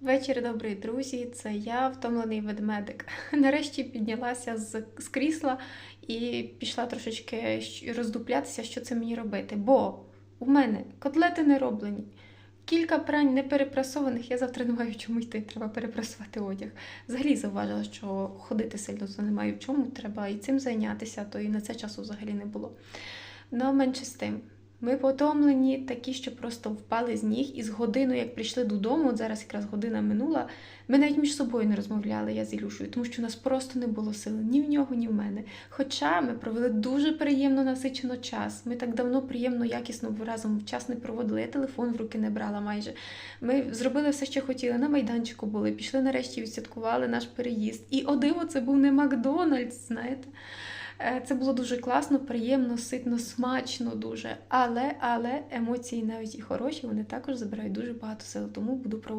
Вечір, добрий друзі. Це я, втомлений ведмедик. Нарешті піднялася з, з крісла і пішла трошечки роздуплятися, що це мені робити. Бо у мене котлети не роблені. Кілька прань не перепрасованих, я завтра не маю в чому йти, треба перепрасувати одяг. Взагалі зауважила, що ходити сильно то не маю в чому, треба і цим зайнятися, то і на це часу взагалі не було. Ну, менше з тим. Ми потомлені, такі, що просто впали з ніг, і з годину, як прийшли додому, от зараз якраз година минула, ми навіть між собою не розмовляли, я з Ілюшою, тому що у нас просто не було сили ні в нього, ні в мене. Хоча ми провели дуже приємно насичено час. Ми так давно приємно, якісно разом час не проводили. Я телефон в руки не брала майже. Ми зробили все, що хотіли. На майданчику були, пішли нарешті, відсвяткували наш переїзд. І о диво, це був не Макдональдс, знаєте. Е, Це було дуже класно, приємно, ситно, смачно дуже. Але, але емоції навіть і хороші, вони також забирають дуже багато сил, тому буду проводити.